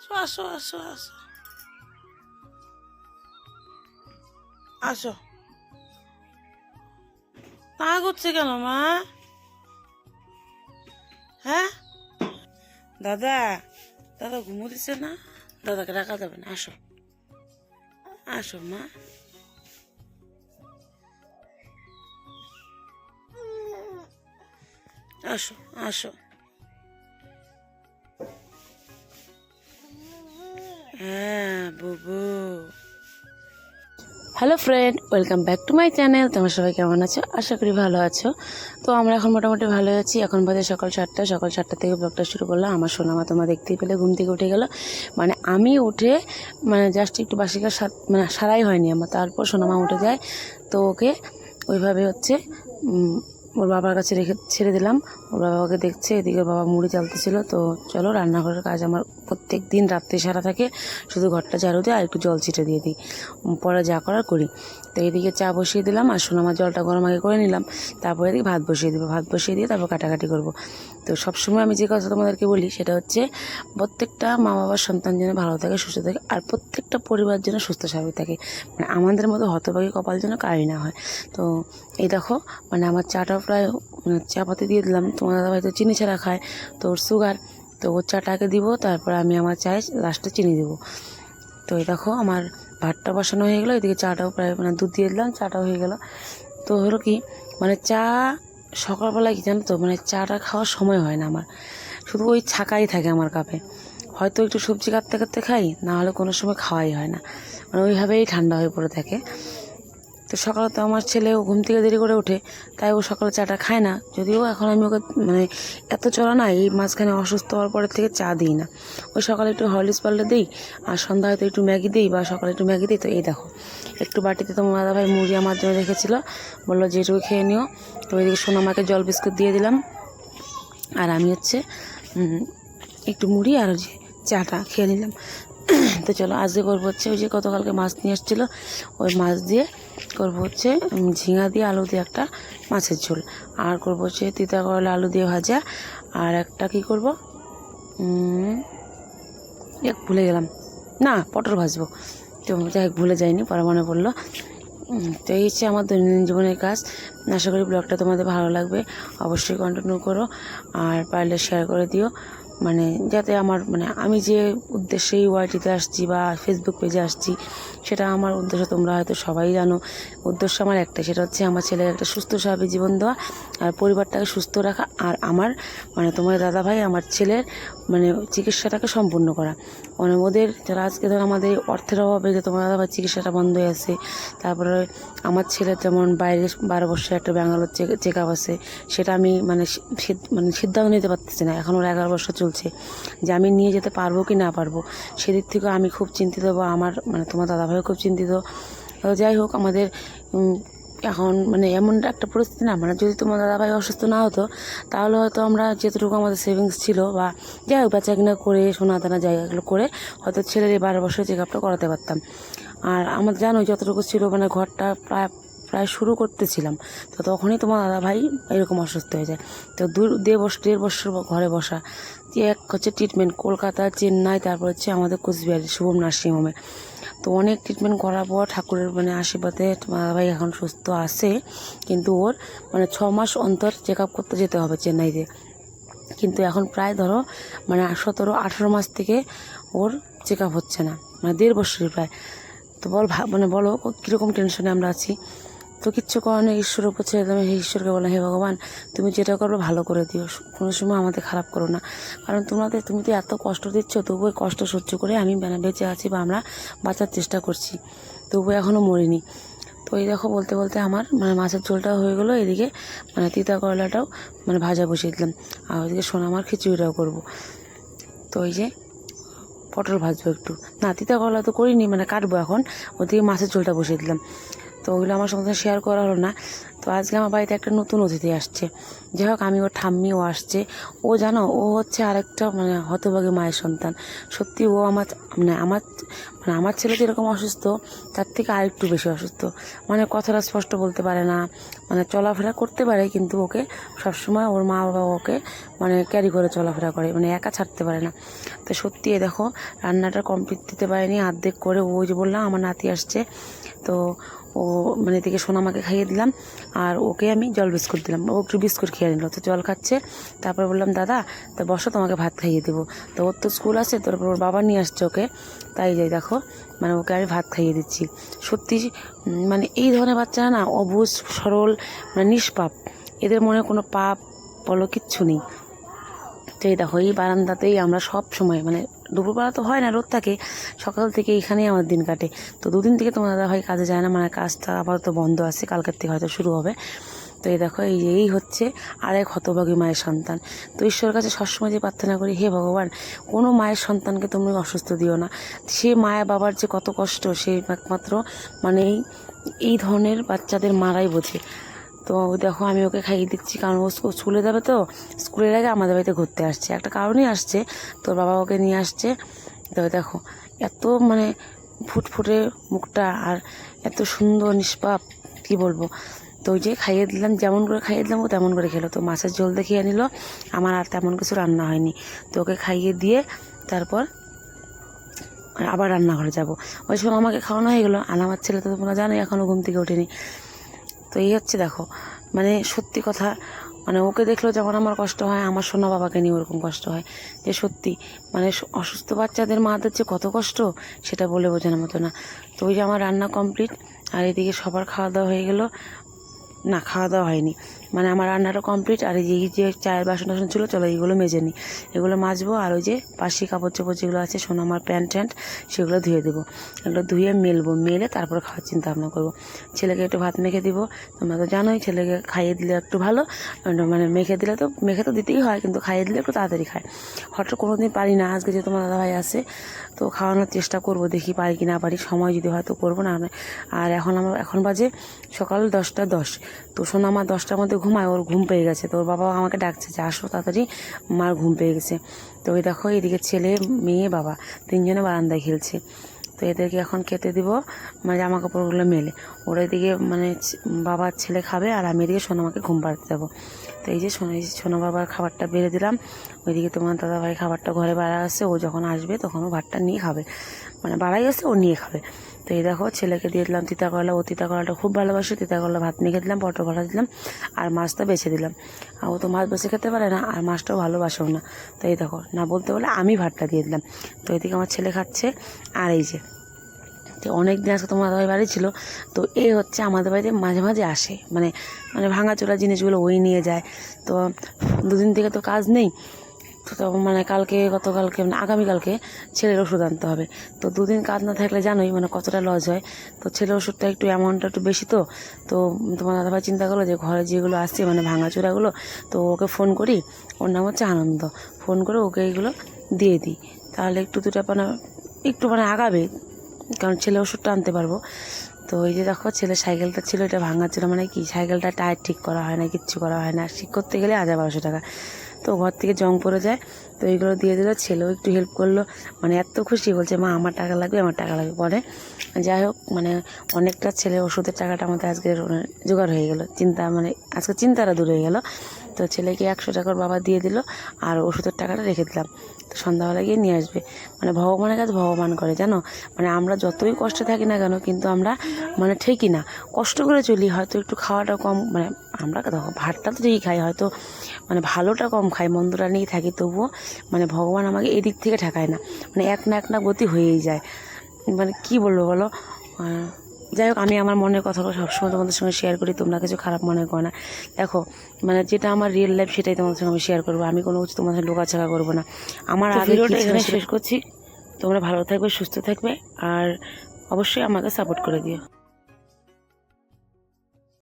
আসো আসো আসো আসো। আসো। তা করছে কেন, মা? হ্যাঁ? দাদা দাদা ঘুমো দিচ্ছে না? দাদাকে ডাকা যাবে না, আসো। আসো, মা। আসো আসো। হ্যাঁ hello friend welcome back to my channel তোমরা সবাই কেমন আছো? আশা করি ভালো আছো। তো আমরা এখন মোটামুটি ভালো আছি। এখন বাজে সকাল সাতটা। সকাল সাতটা থেকে ব্লগটা শুরু করলাম। আমার সোনামা তোমরা দেখতেই পেলে। ঘুম থেকে উঠে গেল। মানে আমি উঠে মানে জাস্ট একটু বাসিকার মানে সারাই হয়নি আমার। তারপর সোনামা উঠে যায়। তো ওকে ওইভাবে হচ্ছে ওর বাবার কাছে রেখে ছেড়ে দিলাম। ওর বাবাকে দেখছে, এদিকে বাবা মুড়ি চালতেছিল। তো চলো, রান্নাঘরের কাজ আমার প্রত্যেক দিন রাত্রে সারা থাকে। শুধু ঘরটা ঝাড়ু দিয়ে আর একটু জল ছিটে দিয়ে দিই। পরে যা করার করি। তো এদিকে চা বসিয়ে দিলাম আর সোনামা জলটা গরম আগে করে নিলাম। তারপরে এদিকে ভাত বসিয়ে দেবো। ভাত বসিয়ে দিয়ে তারপর কাটাকাটি করব। তো সবসময় আমি যে কথা তোমাদেরকে বলি সেটা হচ্ছে, প্রত্যেকটা মা বাবার সন্তান যেন ভালো থাকে, সুস্থ থাকে আর প্রত্যেকটা পরিবার যেন সুস্থ স্বাভাবিক থাকে। মানে আমাদের মতো হতভাগী কপাল যেন কারি না হয়। তো এই দেখো মানে আমার চাটাও প্রায় মানে চা পাতি দিয়ে দিলাম। তোমার দাদা ভাই তো চিনি ছাড়া খায়, তো ওর সুগার তো ওর চাটাকে দিব, তারপর আমি আমার চায়ে লাস্টে চিনি দিব। তো এই দেখো, আমার ভাতটা বসানো হয়ে গেলো, এদিকে চাটাও প্রায় মানে দুধ দিয়ে দিলাম, চাটাও হয়ে গেল। তো হলো কি মানে চা সকালবেলায় কি জানো তো মানে চাটা খাওয়ার সময় হয় না আমার। শুধু ওই ছাকাই থাকে আমার কাপে। হয়তো একটু সবজি কাটতে কাটতে খাই, না হলে কোনো সময় খাওয়াই হয় না। মানে ওইভাবেই ঠান্ডা হয়ে পড়ে থাকে। তো সকালে তো আমার ছেলে ও ঘুম থেকে দেরি করে ওঠে, তাই ও সকালে চাটা খায় না। যদিও এখন আমি ওকে মানে এত চলা না, এই মাঝখানে অসুস্থ হওয়ার পরের থেকে চা দিই না। ওই সকালে একটু হরলিক্স পারলে দিই, আর সন্ধ্যা হয়তো একটু ম্যাগি দিই, বা সকালে একটু ম্যাগি দিই, তো এই দেখো। একটু বাটিতে তোমার দাদা ভাই মুড়ি আমার জন্য রেখেছিল, বলল যেটুকু খেয়ে নিও। তো ওইদিকে সোনামাকে জল বিস্কুট দিয়ে দিলাম। আর আমি হচ্ছে একটু মুড়ি আর চাটা খেয়ে নিলাম। তো চলো আজকে করব হচ্ছে ওই যে গতকালকে মাছ নিয়ে এসেছিল, ওই মাছ দিয়ে করব হচ্ছে ঝিঙা দিয়ে আলু দিয়ে একটা মাছের ঝোল। আর করব হচ্ছে তিতা করলা আলু দিয়ে ভাজা। আর একটা কি করব? এক ভুলে গেলাম। না, পটল ভাজবো। তো যাই ভুলে যাইনি, পরে মনে পড়ল। তো এই হচ্ছে আমার দৈনন্দিন জীবনের কাজ। আশা করি ব্লগটা তোমাদের ভালো লাগবে। অবশ্যই কন্টিনিউ করো। আর পারলে শেয়ার করে দিও। মানে যাতে আমার মানে আমি যে উদ্দেশ্যে ওয়াইটিতে আসছি বা ফেসবুক পেজে আসছি, সেটা আমার উদ্দেশ্য, তোমরা হয়তো সবাই জানো। উদ্দেশ্য আমার একটা সেটা হচ্ছে আমার ছেলের একটা সুস্থ স্বাভাবিক জীবন দেওয়া, আর পরিবারটাকে সুস্থ রাখা। আর আমার মানে তোমার দাদা ভাই আমার ছেলের মানে চিকিৎসাটাকে সম্পূর্ণ করা। মানে ওদের যারা আজকে ধর আমাদের অর্থের অভাবে যে তোমার ভাই চিকিৎসাটা বন্ধ হয়ে আছে, তারপরে আমার ছেলের যেমন বাইরে বারো বছর একটা ব্যাঙ্গালোর চেক আপ আছে, সেটা আমি মানে মানে সিদ্ধান্ত নিতে পারতেছি না। এখন ওর এগারো বছর চলছে। যে আমি নিয়ে যেতে পারব কি না পারব, সেদিক থেকে আমি খুব চিন্তিত বা আমার মানে তোমার দাদাভাইও খুব চিন্তিত। যাই হোক, আমাদের এখন মানে এমন একটা পরিস্থিতি না মানে যদি তোমার দাদাভাই অসুস্থ না হতো, তাহলে হয়তো আমরা যেতটুকু আমাদের সেভিংস ছিল বা যাই হোক বেচা কিনা করে সোনা দানা জায়গাগুলো করে হয়তো ছেলের এই বারো বছর চেক আপটা করাতে পারতাম। আর আমার জানো যতটুকু ছিল মানে ঘরটা প্রায় প্রায় শুরু করতেছিলাম। তো তখনই তোমার দাদা ভাই এরকম অসুস্থ হয়ে যায়। তো দু, দেড় বছর দেড় বছর ঘরে বসা। এক হচ্ছে ট্রিটমেন্ট কলকাতা, চেন্নাই, তারপর হচ্ছে আমাদের কোচবিহার, শুভম নার্সিংহোমে। তো অনেক ট্রিটমেন্ট করার পর ঠাকুরের মানে আশীর্বাদে দাদা ভাই এখন সুস্থ আছে। কিন্তু ওর মানে ছ মাস অন্তর চেক আপ করতে যেতে হবে চেন্নাইতে। কিন্তু এখন প্রায় ধরো মানে সতেরো, আঠেরো মাস থেকে ওর চেক আপ হচ্ছে না। মানে দেড় বছরই প্রায়। তো বল মানে বলো, কীরকম টেনশনে আমরা আছি? তো কিচ্ছু করার নেই ঈশ্বর উপর ছেড়ে দিলাম হে ঈশ্বরকে বললাম হে ভগবান, তুমি যেটা করবে ভালো করে দিও। কোনো সময় আমাদের খারাপ করো না। কারণ তোমাদের, তুমি তো এত কষ্ট দিচ্ছ তবু ওই কষ্ট সহ্য করে আমি বেঁচে আছি বা আমরা বাঁচার চেষ্টা করছি। তবু এখনও মরিনি। তো এই দেখো, বলতে বলতে আমার মানে মাছের ঝোলটাও হয়ে গেলো, এদিকে মানে তিতা করলাটাও মানে ভাজা বসিয়ে দিলাম। আর ওইদিকে সোনা সোনামার খিচুড়িটাও করব। তো ওই যে পটল ভাজবো একটু। না, তিতা করলা তো করিনি মানে কাটবো এখন। ওদিকে মাছের ঝোলটা বসিয়ে দিলাম। তো ওগুলো আমার সঙ্গে শেয়ার করা হলো না। তো আজকে আমার বাড়িতে একটা নতুন অতিথি আসছে। যাই হোক, আমি ওর ঠাম্মিও আসছে। ও জানো, ও হচ্ছে আরেকটা মানে হতভাগী মায়ের সন্তান। সত্যি ও আমার মানে আমার মানে আমার ছেলে যেরকম অসুস্থ, তার থেকে আরেকটু বেশি অসুস্থ। মানে কথাটা স্পষ্ট বলতে পারে না। মানে চলাফেরা করতে পারে, কিন্তু ওকে সবসময় ওর মা বাবা ওকে মানে ক্যারি করে চলাফেরা করে। মানে একা ছাড়তে পারে না। তো সত্যি দেখো, রান্নাটা কমপ্লিট দিতে পারেনি। অর্ধেক করে ও যে বললাম, আমার নাতি আসছে। তো ও মানে এদিকে সোনামাকে খাইয়ে দিলাম, আর ওকে আমি জল বিস্কুট দিলাম। ও একটু বিস্কুট খেয়ে নিল, তো জল খাচ্ছে। তারপর বললাম, দাদা, তা বসো, তোমাকে ভাত খাইয়ে দেবো। তো ওর তো স্কুল আছে তারপর ওর বাবা নিয়ে আসছে ওকে। তাই যাই দেখো মানে ওকে আমি ভাত খাইয়ে দিচ্ছি। সত্যি মানে এই ধরনের বাচ্চারা না অবুজ, সরল মানে নিষ্পাপ। এদের মনে কোনো পাপ বলো কিচ্ছু নেই। তো এই দেখো, এই বারান্দাতেই আমরা সব সময় মানে দুপুরবেলা তো হয় না, রোদ থাকে। সকাল থেকে এখানেই আমার দিন কাটে। তো দুদিন থেকে তোমার দাদা ভাই কাজে যায় না মানে কাজটা আপাতত বন্ধ আছে, কালকের থেকে হয়তো শুরু হবে। তো এই দেখো, এই এই হচ্ছে আর এক হতভাগী মায়ের সন্তান। তো ঈশ্বরের কাছে সবসময় যে প্রার্থনা করি, হে ভগবান, কোনো মায়ের সন্তানকে তুমি অসুস্থ দিও না। সে মায়া বাবার যে কত কষ্ট, সে একমাত্র মানে এই ধরনের বাচ্চাদের মারাই বোঝে। তো দেখো আমি ওকে খাইয়ে দিচ্ছি, কারণ ও স্কু- স্কুলে যাবে তো স্কুলের আগে আমাদের বাড়িতে ঘুরতে আসছে। একটা কারণেই আসছে, তোর বাবা ওকে নিয়ে আসছে। তো দেখো, এত মানে ফুটফুটে মুখটা আর এত সুন্দর, নিষ্পাপ, কি বলব? তো যে খাইয়ে দিলাম, যেমন করে খাইয়ে দিলাম, ও তেমন করে খেলো। তো মাছের ঝোল দেখিয়ে নিল, আমার আর তেমন কিছু রান্না হয়নি। তো ওকে খাইয়ে দিয়ে তারপর আবার রান্নাঘরে যাব। ওই সময় আমাকে খাওয়ানো হয়ে গেলো, আর আমার ছেলে তো তোমরা জানোই এখনও ঘুম থেকে ওঠেনি। তো এই হচ্ছে দেখো মানে সত্যি কথা মানে ওকে দেখলেও যেমন আমার কষ্ট হয়, আমার সোনা বাবাকে নিয়ে ওরকম কষ্ট হয়, যে সত্যি মানে অসুস্থ বাচ্চাদের মাদের যে কত কষ্ট, সেটা বলে বোঝানোর মতো না। তো ওই যে আমার রান্না কমপ্লিট আর এদিকে সবার খাওয়া দাওয়া হয়ে গেল, না, খাওয়া দাওয়া হয়নি। মানে আমার রান্নাটা কমপ্লিট আর এই যে- চায়ের বাসন টাসন ছিল, চলো এইগুলো মেজে নিই। এগুলো মাজবো, আর ওই যে পাশি কাপড় চোপড় যেগুলো আছে, সোনা আমার প্যান্ট ট্যান্ট, সেগুলো ধুয়ে দেবো। এগুলো ধুয়ে মেলবো, মেলে তারপর খাওয়ার চিন্তা ভাবনা করব। ছেলেকে একটু ভাত মেখে দিব। তোমরা তো জানোই, ছেলেকে খাইয়ে দিলে একটু ভালো মানে মেখে দিলে তো, মেখে তো দিতেই হয়, কিন্তু খাইয়ে দিলে একটু তাড়াতাড়ি খায়। হঠাৎ কোনো দিন পারি না, আজকে যে তোমার দাদাভাই আছে, তো খাওয়ানোর চেষ্টা করব, দেখি পারি কি না পারি, সময় যদি হয়তো করব, না আর এখন আমার এখন বাজে সকাল দশটা দশ। তো শোনো আমার দশটার মধ্যে ঘুমায়, ওর ঘুম পেয়ে গেছে। তো ওর বাবা আমাকে ডাকছে যে, আসো তাড়াতাড়ি, মার ঘুম পেয়ে গেছে। তো ওই দেখো, এদিকে ছেলে, মেয়ে, বাবা, তিনজনে বারান্দায় খেলছে। তো এদেরকে এখন খেতে দিব মানে জামা কাপড়গুলো মেলে। ওরা এদিকে মানে বাবার ছেলে খাবে আর আমি এদিকে সোনামাকে ঘুম পাড়তে যাব। তো এই যে সোনা সোনা বাবার খাবারটা বেড়ে দিলাম। ওইদিকে তোমার দাদা ভাই খাবারটা ঘরে বাড়া আছে, ও যখন আসবে তখন ও ভাতটা নিয়ে খাবে। মানে বাড়াই আছে, ও নিয়ে খাবে। তো এই দেখো, ছেলেকে দিয়ে দিলাম তিতা করলা ও তিতা করলাটা খুব ভালোবাসে তিতা করলা ভাত মেখে দিলাম, পটল ভাজা দিলাম, আর মাছটা বেছে দিলাম। আর ও তো মাছ বেছে খেতে পারে না, আর মাছটাও ভালোবাসেও না। তো এই দেখো, না বলতে বলে আমি ভাতটা দিয়ে দিলাম। তো এদিকে আমার ছেলে খাচ্ছে, আর এই যে, তো অনেক দিন আজকে তোমার দাদাভাই বাড়ি ছিল, তো এ হচ্ছে আমাদের বাড়িতে মাঝে মাঝে আসে। মানে মানে ভাঙাচোরা জিনিসগুলো ওই নিয়ে যায়। তো দুদিন থেকে তো কাজ নেই তো মানে কালকে, গতকালকে মানে আগামীকালকে ছেলের ওষুধ আনতে হবে। তো দুদিন কাজ না থাকলে জানোই মানে কতটা লস হয়। তো ছেলের ওষুধটা একটু অ্যামাউন্টটা একটু বেশি তো। তো তোমার দাদাভাই চিন্তা করল যে ঘরে যেগুলো আসছে মানে ভাঙাচোরাগুলো তো ওকে ফোন করি। ওর নাম হচ্ছে আনন্দ। ফোন করে ওকে এইগুলো দিয়ে দিই। তাহলে একটু দুটা মানে একটু মানে আগাবে, কারণ ছেলে ওষুধটা আনতে পারব। তো ওই যে দেখো, ছেলে সাইকেলটা ছিল, এটা ভাঙা ছিল মানে কি? সাইকেলটা টায়ার ঠিক করা হয় না, কিচ্ছু করা হয় না। ঠিক করতে গেলে হাজার বারোশো টাকা। তো ঘর থেকে জং পড়ে যায়। তো এইগুলো দিয়ে দিল, ছেলেও একটু হেল্প করল। মানে এত খুশি, বলছে, মা, আমার টাকা লাগবে, আমার টাকা লাগবে। পরে যাই হোক মানে অনেকটা ছেলে ওষুধের টাকাটা আমাদের আজকে জোগাড় হয়ে গেলো। চিন্তা মানে আজকে চিন্তাটা দূর হয়ে গেল। তো ছেলেকে একশো টাকার বাবা দিয়ে দিল, আর ওষুধের টাকাটা রেখে দিলাম। সন্ধ্যাবেলা গিয়ে নিয়ে আসবে। মানে ভগবানের কাছে ভগবান করে, জানো? মানে আমরা যতই কষ্টে থাকি না কেন, কিন্তু আমরা মানে ঠিকই না। কষ্ট করে চলি, হয়তো একটু খাওয়াটা কম মানে আমরা দেখো ভাতটা তো ঠিকই খাই, হয়তো মানে ভালোটা কম খাই, মন্দটা নিয়েই থাকি, তবুও মানে ভগবান আমাকে এদিক থেকে ঠেকায় না। মানে এক না এক না গতি হয়েই যায়। মানে কি বলব বলো? যাই হোক আমি আমার মনের কথাগুলো সবসময় তোমাদের সঙ্গে শেয়ার করি তোমরা কিছু খারাপ মনে করো না। দেখো মানে যেটা আমার রিয়েল লাইফ সেটাই তোমাদের সঙ্গে আমি শেয়ার করব। আমি কোনো কিছু তোমাদের সঙ্গে লোকাছাড়া করব না। আমার তো আগে ভিডিওটা এখানে এখানে শেষ করছি। তোমরা ভালো থাকবে সুস্থ থাকবে আর অবশ্যই আমাকে সাপোর্ট করে দিও।